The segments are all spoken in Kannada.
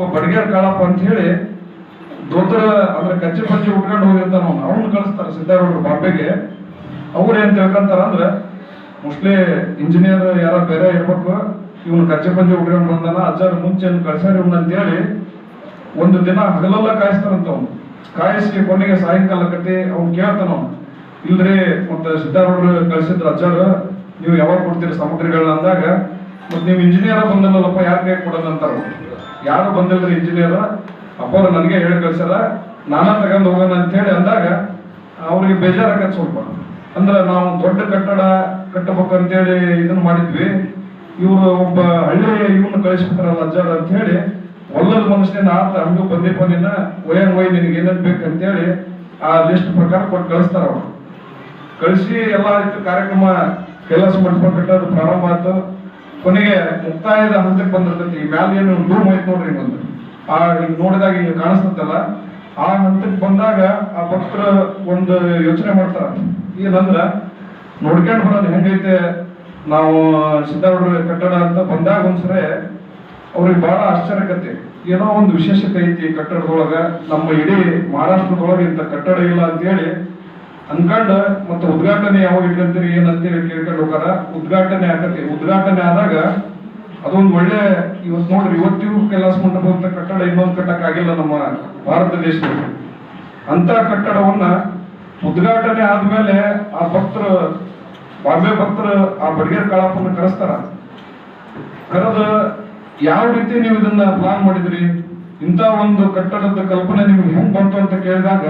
ಒಬ್ಬ ಬಡಗೇರ್ ಕಾಳಪ್ಪ ಅಂತ ಹೇಳಿ ದೋತರ ಅಂದ್ರೆ ಕಚ್ಚೆ ಪಂಚೆ ಉಟ್ಕೊಂಡು ಹೋಗಿರ್ತಾನ ಅವ್ನು. ಅವ್ನು ಕಳಿಸ್ತಾರೆ ಸಿದ್ದಾರೂಢರು ಬಾಂಬೆಗೆ. ಅವ್ರು ಏನ್ ತಿಳ್ಕೊಂತಾರ ಅಂದ್ರೆ, ಮೋಸ್ಟ್ಲಿ ಇಂಜಿನಿಯರ್ ಯಾರ ಬೇರೆ ಇರ್ಬೇಕು. ಇವನು ಕಚ್ಚೆ ಪಂಚೆ ಉಟ್ಕೊಂಡು ಬಂದಾನ. ಅಜ್ಜಾರು ಮುಂಚೆ ಕಳ್ಸ್ಯಾರ ಇವ್ನ ಅಂತ ಹೇಳಿ ಒಂದು ದಿನ ಹಗಲೆಲ್ಲ ಕಾಯಿಸ್ತಾರಂತ ಅವ್ನು. ಕಾಯಿಸಿ ಕೊನೆಗೆ ಸಾಯಂಕಾಲ ಕಟ್ಟಿ ಅವ್ನು ಕೇಳ್ತಾನ ಅವ್ನು. ಇಲ್ರಿ, ಮತ್ತೆ ಸಿದ್ದಾರೂಢರು ಕಳ್ಸಿದ್ರ ಅಜ್ಜಾರು, ನೀವು ಯಾವಾಗ ಕೊಡ್ತೀರಿ ಸಾಮಗ್ರಿಗಳನ್ನ ಅಂದಾಗ ಮತ್ತೆ ನೀವು ಇಂಜಿನಿಯರ್ ಬಂದಲ್ಲಪ್ಪ ಯಾರ ಕೈ ಕೊಡೋದಂತಾರ. ಯಾರು ಬಂದಿಲ್ರಿ ಇಂಜಿನಿಯರ್ ಅಪ್ಪವ್ರು ನನಗೆ ಹೇಳಿ ಕಳ್ಸಲ್ಲ ನಾನ ತಗೊಂಡು ಹೋಗೋಣ ಅಂತ ಹೇಳಿ ಅಂದಾಗ ಅವ್ರಿಗೆ ಬೇಜಾರಾಗತ್ತೆ ಸ್ವಲ್ಪ. ಅಂದ್ರೆ ನಾವು ದೊಡ್ಡ ಕಟ್ಟಡ ಕಟ್ಟಬೇಕಂತೇಳಿ ಇದನ್ನ ಮಾಡಿದ್ವಿ. ಇವರು ಒಬ್ಬ ಹಳ್ಳಿ ಇವನ್ನ ಕಳಿಸ್ಬಿಟ್ರಲ್ಲ ಅಜ್ಜಾಡ ಅಂತ ಹೇಳಿ ಒಲ್ಲದ ಮನುಷ್ಯನ ಆತ ಹಂಗು ಬಂದಿಪ್ಪ ನಿನ್ನ, ವಯನ್ ಒಯ್ ನಿನಗೆ ಏನೇನ್ ಬೇಕಂತೇಳಿ ಆ ಲಿಸ್ಟ್ ಪ್ರಕಾರ ಕೊಟ್ಟು ಕಳಿಸ್ತಾರ ಅವರು. ಕಳಿಸಿ ಎಲ್ಲ ರೀತಿ ಕಾರ್ಯಕ್ರಮ, ಕೆಲಸ ಮಂಟಪ ಅದು ಪ್ರಾರಂಭ ಆಯ್ತು. ಕೊನೆಗೆ ಮುಕ್ತಾಯದ ಹಂತಕ್ಕೆ ಬಂದಿರ್ತೈತಿ ಈ ಮ್ಯಾಲ ಏನು ರೂಮ್ ಐತ್ ನೋಡ್ರಿ ಒಂದು ಆ, ಹಿಂಗ್ ನೋಡಿದಾಗ ಇಲ್ಲಿ ಕಾಣಿಸ್ತಲ್ಲ ಆ ಹಂತಕ್ಕೆ ಬಂದಾಗ ಆ ಭಕ್ತರು ಒಂದು ಯೋಚನೆ ಮಾಡ್ತಾರ. ಏನಂದ್ರ, ನೋಡ್ಕೊಂಡು ಬರೋದು ಹೆಂಗೈತೆ, ನಾವು ಸಿದ್ಧಾರೂಢ ಕಟ್ಟಡ ಅಂತ ಬಂದಾಗ ಒಂದ್ಸರಿ ಅವ್ರಿಗೆ ಬಹಳ ಆಶ್ಚರ್ಯಕತೆ. ಏನೋ ಒಂದು ವಿಶೇಷತೆ ಐತಿ ಕಟ್ಟಡದೊಳಗ. ನಮ್ಮ ಇಡೀ ಮಹಾರಾಷ್ಟ್ರದೊಳಗೆ ಇಂಥ ಕಟ್ಟಡ ಇಲ್ಲ ಅಂತ ಹೇಳಿ ಅನ್ಕಂಡ್ ಮತ್ತೆ ಉದ್ಘಾಟನೆ ಯಾವಾಗ ಇಟ್ಕೊಂತೀರಿ ಏನಂತೇಳಿ ಕೇಳ್ಕೊಂಡು ಹೋಗಾರ ಉದ್ಘಾಟನೆ ಆಗತ್ತೆ. ಉದ್ಘಾಟನೆ ಆದಾಗ ಅದೊಂದು ಒಳ್ಳೆ ಇವತ್ತು ನೋಡ್ರಿ, ಇವತ್ತಿಗೂ ಕೈಲಾಸ ಮಂಟಪ ಅಂತ ಕಟ್ಟಡ ಇನ್ನೊಂದು ಕಟ್ಟಕ್ ಆಗಿಲ್ಲ ನಮ್ಮ ಭಾರತ ದೇಶದಲ್ಲಿ. ಅಂತ ಕಟ್ಟಡವನ್ನ ಉದ್ಘಾಟನೆ ಆದ್ಮೇಲೆ ಆ ಭಕ್ತರು, ಬಾಂಬೆ ಭಕ್ತರು ಆ ಬಡಗೇರ್ ಕಳಾಪನ್ನ ಕರೆಸ್ತಾರ. ಕರೆದ ಯಾವ ರೀತಿ ನೀವು ಇದನ್ನ ಪ್ಲಾನ್ ಮಾಡಿದ್ರಿ? ಇಂಥ ಒಂದು ಕಟ್ಟಡದ ಕಲ್ಪನೆ ನಿಮ್ಗೆ ಹೆಂಗ್ ಬಂತು ಅಂತ ಕೇಳಿದಾಗ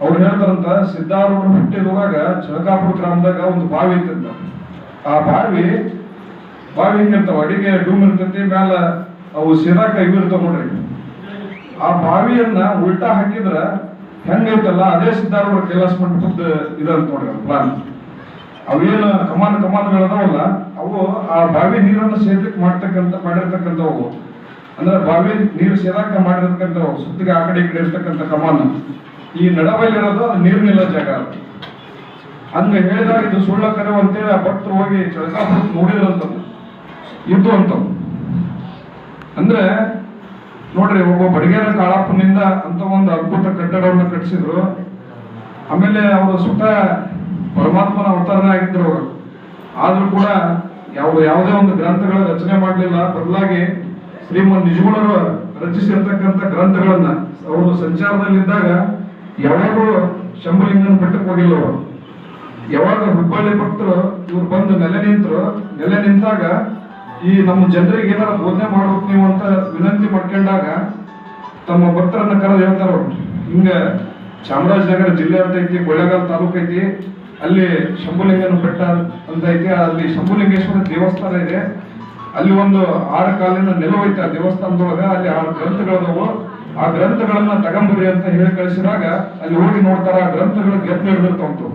ಅವ್ರು ಹೇಳ್ತಾರಂತ ಸಿದ್ಧಾರೂಢ ಹುಟ್ಟಿದ ಹೋಗಾಗ ಚಳಕಾಪುರ ಗ್ರಾಮದಾಗ ಒಂದು ಬಾವಿ ಇತ್ತಂತ. ಆ ಬಾವಿ ಬಾವಿ ಹಿಂಗಿರ್ತಾವ ಅಡಿಗೆ ಡೂಮ್ ಇರ್ತೈತಿ, ಮ್ಯಾಲ ಅವು ಸಿರಾಕ ಇವು ಇರ್ತಾವ ನೋಡ್ರಿ. ಆ ಬಾವಿಯನ್ನ ಉಲ್ಟಾ ಹಾಕಿದ್ರ ಹೆಂಗೈತಲ್ಲ ಅದೇ ಸಿದ್ಧಾರೂಢ ಕೈಲಾಸ ಮಂಟಪದ ಇದಂತ ನೋಡ್ರಿ ಪ್ಲಾನ್ ಅವೇನು ಕಮಾನ್ ಕಮಾನ್ಗಳು ಅದಾವಲ್ಲ, ಅವು ಆ ಬಾವಿ ನೀರನ್ನು ಸೇದಕ್ಕೆ ಮಾಡ್ತಕ್ಕಂಥ ಮಾಡಿರ್ತಕ್ಕಂಥವು. ಅಂದ್ರೆ ಬಾವಿ ನೀರು ಸೇದಾಕ ಮಾಡಿರ್ತಕ್ಕಂಥವು, ಸುತ್ತಿಗೆ ಆ ಕಡೆ ಈ ಕಡೆ ಇರ್ತಕ್ಕಂಥ ಕಮಾನ್. ಈ ನಡಬೈಲಿರೋದು ಅದು ನೀರು ನಿಲ್ಲೋ ಜಾಗ ಅಂದ್ರೆ ಹೇಳಿದಾಗ ಇದು ಸುಳ್ಳ ಕರೆ ಅಂತೇಳಿ ಆ ಭಕ್ತರು ಹೋಗಿ ಚಳಕಾಪುರ ನೋಡಿದ್ರಂತ ಇದ್ದು ಅಂತ ಅಂದ್ರೆ, ನೋಡ್ರಿ, ಒಬ್ಬ ಬಡಗೇರ ಕಾಳಪ್ಪನಿಂದ ಅಂತ ಒಂದು ಅದ್ಭುತ ಕಟ್ಟಡವನ್ನು ಕಟ್ಟಿಸಿದ್ರು ಆಮೇಲೆ ಅವರು ಸುತ್ತ ಪರಮಾತ್ಮನ ಅವತಾರನೇ ಆಗಿದ್ರು ಅವರು. ಆದ್ರೂ ಕೂಡ ಯಾವ ಯಾವುದೇ ಒಂದು ಗ್ರಂಥಗಳ ರಚನೆ ಮಾಡಲಿಲ್ಲ. ಬದಲಾಗಿ ಶ್ರೀಮನ್ ನಿಜಗುಣರು ರಚಿಸಿರ್ತಕ್ಕಂಥ ಗ್ರಂಥಗಳನ್ನ ಅವರು ಸಂಚಾರದಲ್ಲಿದ್ದಾಗ ಯಾವಾಗೂ ಶಂಭುಲಿಂಗನ ಬೆಟ್ಟಕ್ಕೆ ಅವರು ಯಾವಾಗ ಹುಬ್ಬಳ್ಳಿ ಭಕ್ತರು ಇವ್ರು ಬಂದು ನೆಲೆ ನಿಂತರು, ನೆಲೆ ನಿಂತಾಗ ಈ ನಮ್ಮ ಜನರಿಗೆ ಏನಾರ ಬೋಧನೆ ಮಾಡ್ಬೇಕು ನೀವು ಅಂತ ವಿನಂತಿ ಮಾಡ್ಕೊಂಡಾಗ ತಮ್ಮ ಭಕ್ತರನ್ನ ಕರೆದು ಹೇಳ್ತಾರೆ ಅವ್ರು. ಹಿಂಗ ಚಾಮರಾಜನಗರ ಜಿಲ್ಲೆ ಅಂತ ಐತಿ ಕೊಳ್ಳೇಗಾಲ ತಾಲೂಕು ಐತಿ, ಅಲ್ಲಿ ಶಂಭುಲಿಂಗನ ಬೆಟ್ಟ ಅಂತ ಐತಿ, ಅಲ್ಲಿ ಶಂಭುಲಿಂಗೇಶ್ವರ ದೇವಸ್ಥಾನ ಇದೆ. ಅಲ್ಲಿ ಒಂದು ಆರು ಕಾಲಿನ ನೆಲವು ಆ ದೇವಸ್ಥಾನದೊಳಗೆ, ಅಲ್ಲಿ ಆರು ಗ್ರಂಥಗಳದವು. ಆ ಗ್ರಂಥಗಳನ್ನ ತಗೊಂಬರಿ ಅಂತ ಹೇಳಿ ಕಳಿಸಿದಾಗ ಅಲ್ಲಿ ಹೋಗಿ ನೋಡ್ತಾರ, ಆ ಗ್ರಂಥಗಳು ಗೆದ್ದು ಹಿಡಿದಿರ್ತಾವಂತು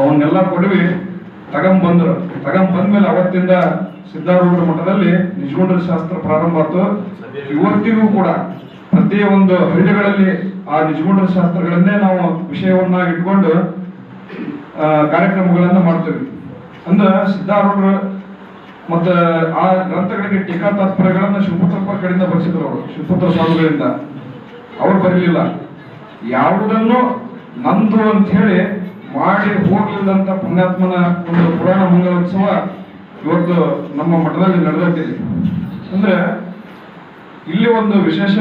ಅವನ್ನೆಲ್ಲ ಕೊಡವಿ, ತಗೊಂಬಂದ್ರು. ತಗೊಂಬಂದ್ಮೇಲೆ ಅವತ್ತಿಂದ ಸಿದ್ಧಾರೂಢ ಮಠದಲ್ಲಿ ನಿಜಗುಂಡರ ಶಾಸ್ತ್ರ ಪ್ರಾರಂಭ ಆಯ್ತು ಇವತ್ತಿಗೂ ಕೂಡ ಪ್ರತಿ ಒಂದು ಹಳ್ಳಿಗಳಲ್ಲಿ ಆ ನಿಜಗುಂಡರ ಶಾಸ್ತ್ರಗಳನ್ನೇ ನಾವು ವಿಷಯವನ್ನ ಇಟ್ಕೊಂಡು ಕಾರ್ಯಕ್ರಮಗಳನ್ನ ಮಾಡ್ತೇವೆ. ಅಂದ್ರ ಸಿದ್ಧಾರೂಢರು ಮತ್ತೆ ಆ ಗ್ರಂಥಗಳಿಗೆ ಟೀಕಾ ತಾತ್ಪರ್ಯಗಳನ್ನ ಶಿವಪುತ್ರಪ್ಪ ಕಡೆಯಿಂದ ಬರೆಸಿದ್ರು ಅವರು, ಶಿವಪುತ್ರ ಸ್ವಾಮಿಗಳಿಂದ. ಅವ್ರು ಬರಲಿಲ್ಲ. ಯಾವುದನ್ನು ನಂದು ಅಂತ ಹೇಳಿ ಮಾಡಿ ಹೋಗ್ಲಿಲ್ಲಂತ ಪುಣ್ಯಾತ್ಮನ ಒಂದು ಪುರಾಣ ಮಂಗಲೋತ್ಸವ ಇವತ್ತು ನಮ್ಮ ಮಠದಲ್ಲಿ ನಡೆದಿದೆ ಅಂದ್ರೆ ಇಲ್ಲಿ ಒಂದು ವಿಶೇಷ